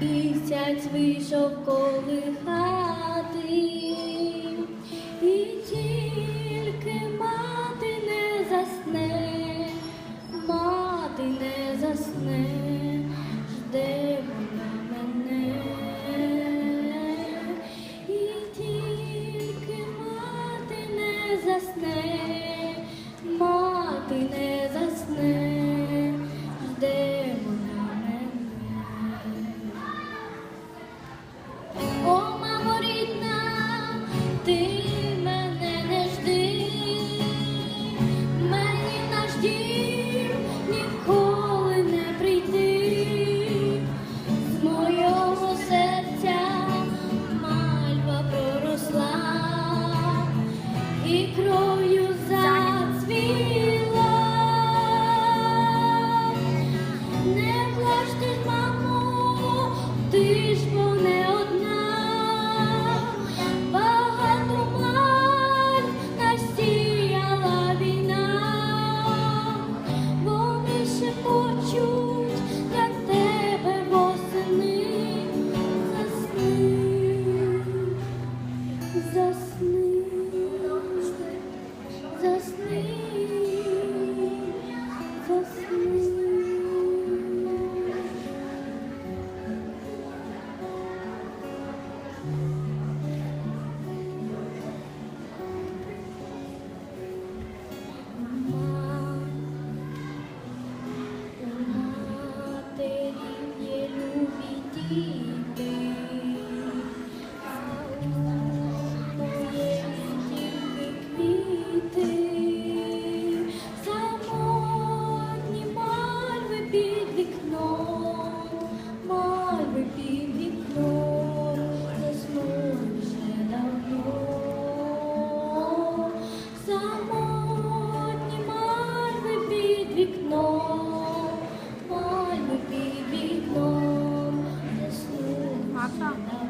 місяць вийшов колихати, і тільки мати не засне, мати не засне, жде вона мене, і тільки мати не засне. He 是的